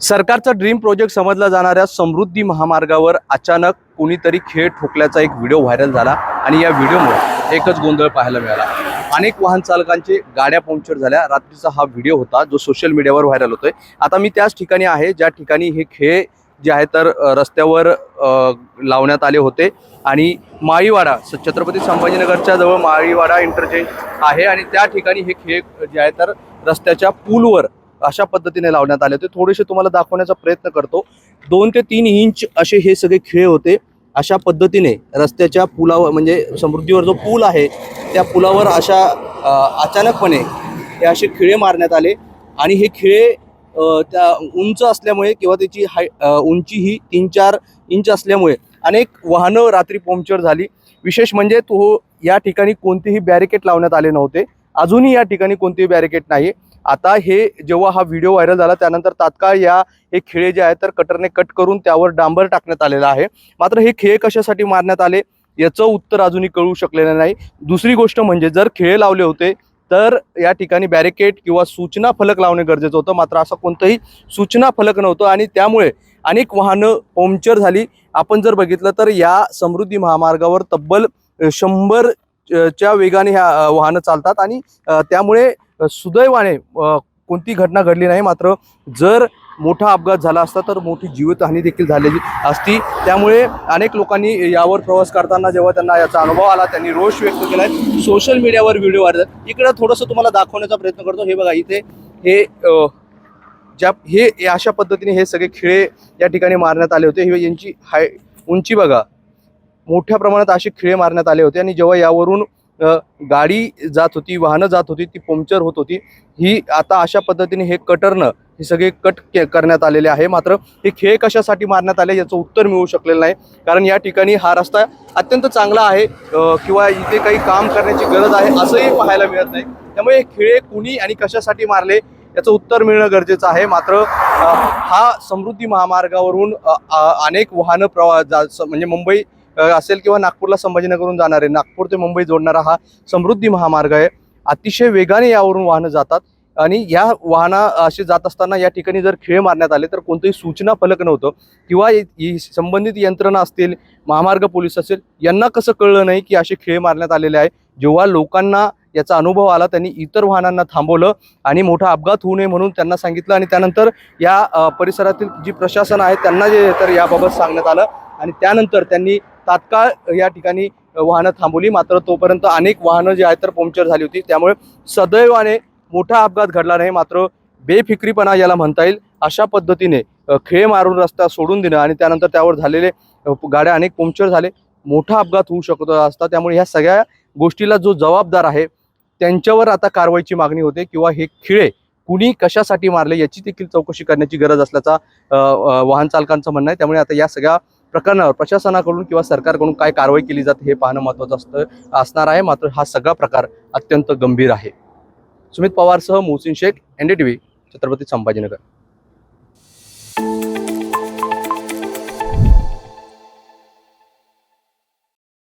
सरकारचा dream project समजला जाणाऱ्या समृद्धी महामार्गावर अचानक कोणीतरी खेळ ठोकल्याचा एक व्हिडिओ व्हायरल झाला आणि या व्हिडिओमुळे एकच गोंधळ पाहायला मिळाला. अनेक वाहन चालकांचे गाड्या पंक्चर झाल्या. रात्रीचा हा व्हिडिओ होता जो सोशल मीडियावर व्हायरल होतोय. आता मी त्याच ठिकाणी आहे ज्या ठिकाणी हे खेळ जे आहे तर रस्त्यावर लावण्यात आले होते आणि माळीवाडा छत्रपती संभाजीनगरच्या जवळ माळीवाडा इंटरचेंज आहे आणि त्या ठिकाणी हे खेळ जे आहे तर रस्त्याच्या पूलवर अशा पद्धतीने लावण्यात आले होते. थोडेसे तुम्हाला दाखवण्याचा प्रयत्न करतो. दोन ते तीन इंच असे हे सगळे खिळे होते. अशा पद्धतीने रस्त्याच्या पुलावर म्हणजे समृद्धीवर जो पूल आहे त्या पुलावर अशा अचानकपणे हे असे खिळे मारण्यात आले. आणि हे खिळे त्या उंच असल्यामुळे किंवा त्याची हाय उंची ही तीन चार इंच असल्यामुळे अनेक वाहनं रात्री पंक्चर झाली. विशेष म्हणजे तो या ठिकाणी कोणतेही बॅरिकेड लावण्यात आले नव्हते. अजूनही या ठिकाणी कोणतेही बॅरिकेड नाही आता हे जेव्हा हा व्हिडिओ व्हायरल झाला त्यानंतर तात्काळ या हे खिळे जे आहेत तर कटरने कट करून त्यावर डांबर टाकण्यात आलेला आहे. मात्र हे खिळे कशासाठी मारण्यात आले याचं उत्तर अजूनही कळू शकलेलं नाही. दुसरी गोष्ट म्हणजे जर खिळे लावले होते तर या ठिकाणी बॅरिकेड किंवा सूचना फलक लावणे गरजेचं होतं. मात्र असं कोणतंही सूचना फलक नव्हतं आणि त्यामुळे अनेक वाहनं पंक्चर झाली. आपण जर बघितलं तर या समृद्धी महामार्गावर तब्बल शंभर च्या वेगाने ह्या वाहनं चालतात आणि त्यामुळे सुदैवाने कोणती घटना घडली नाही. मात्र जर मोठा अपघात झाला असता तर मोठी जीवितहानी देखील झालेली असती. त्यामुळे अनेक लोकांनी यावर प्रवास करताना जेव्हा त्यांना याचा अनुभव आला त्यांनी रोष व्यक्त केलाय. सोशल मीडियावर व्हिडिओ वाढतात. इकडं थोडंसं तुम्हाला दाखवण्याचा प्रयत्न करतो. हे बघा इथे हे ज्या हे हे अशा पद्धतीने हे सगळे खिळे या ठिकाणी मारण्यात आले होते. हे यांची हाय उंची बघा. मोठ्या प्रमाणात असे खिळे मारण्यात आले होते. आणि जेव्हा यावरून गाडी जात होती वाहनं जात होती ती पंक्चर होत होती. ही आता अशा पद्धतीने हे कटरनं हे सगळे कट के- करण्यात आलेले आहे. मात्र हे खेळ कशासाठी मारण्यात आले याचं उत्तर मिळू शकलेलं नाही. कारण या ठिकाणी हा रस्ता अत्यंत चांगला आहे किंवा इथे काही काम करण्याची गरज आहे असंही पाहायला मिळत नाही. त्यामुळे हे खिळे कुणी आणि कशासाठी मारले याचं उत्तर मिळणं गरजेचं आहे. मात्र हा समृद्धी महामार्गावरून अनेक वाहनं प्रवा जा- म्हणजे मुंबई असेल किंवा नागपूरला संभाजीनगरहून जाणारे नागपूर ते मुंबई जोडणारा हा समृद्धी महामार्ग आहे. अतिशय वेगाने यावरून वाहनं जातात आणि या वाहना असे जात असताना या ठिकाणी जर खेळ मारण्यात आले तर कोणतंही सूचना फलक नव्हतं. किंवा संबंधित यंत्रणा असतील महामार्ग पोलीस असेल यांना कसं कळलं नाही की असे खेळ मारण्यात आलेले आहे? जेव्हा लोकांना याचा अनुभव आला त्यांनी इतर वाहनांना थांबवलं आणि मोठा अपघात होऊ नये म्हणून त्यांना सांगितलं आणि त्यानंतर या परिसरातील जी प्रशासन आहे त्यांना जे तर याबाबत सांगण्यात आलं. आणि त्यानंतर त्यांनी तात्काळ या ठिकाणी वाहनं थांबवली. मात्र तोपर्यंत अनेक वाहनं जी आहेत तर पंक्चर झाली होती. त्यामुळे सदैवाने मोठा अपघात घडला नाही. मात्र बेफिक्रीपणा याला म्हणता येईल. अशा पद्धतीने खेळ मारून रस्ता सोडून देणं आणि त्यानंतर त्यावर झालेले गाड्या अनेक पंक्चर झाले. मोठा अपघात होऊ शकतो असता. त्यामुळे ह्या सगळ्या गोष्टीला जो जबाबदार आहे त्यांच्यावर आता कारवाईची मागणी होते किंवा हे खिळे कुणी कशासाठी मारले याची देखील चौकशी करण्याची गरज असल्याचा वाहन चालकांचं म्हणणं आहे. त्यामुळे आता या सगळ्या प्रकरणावर प्रशासनाकडून किंवा सरकारकडून काय कारवाई केली जाते हे पाहणं महत्त्वाचं असतं असणार आहे. मात्र हा सगळा प्रकार अत्यंत गंभीर आहे. Sumit पवारसह Mohsin Shaikh N D T V Chhatrapati Sambhajinagar.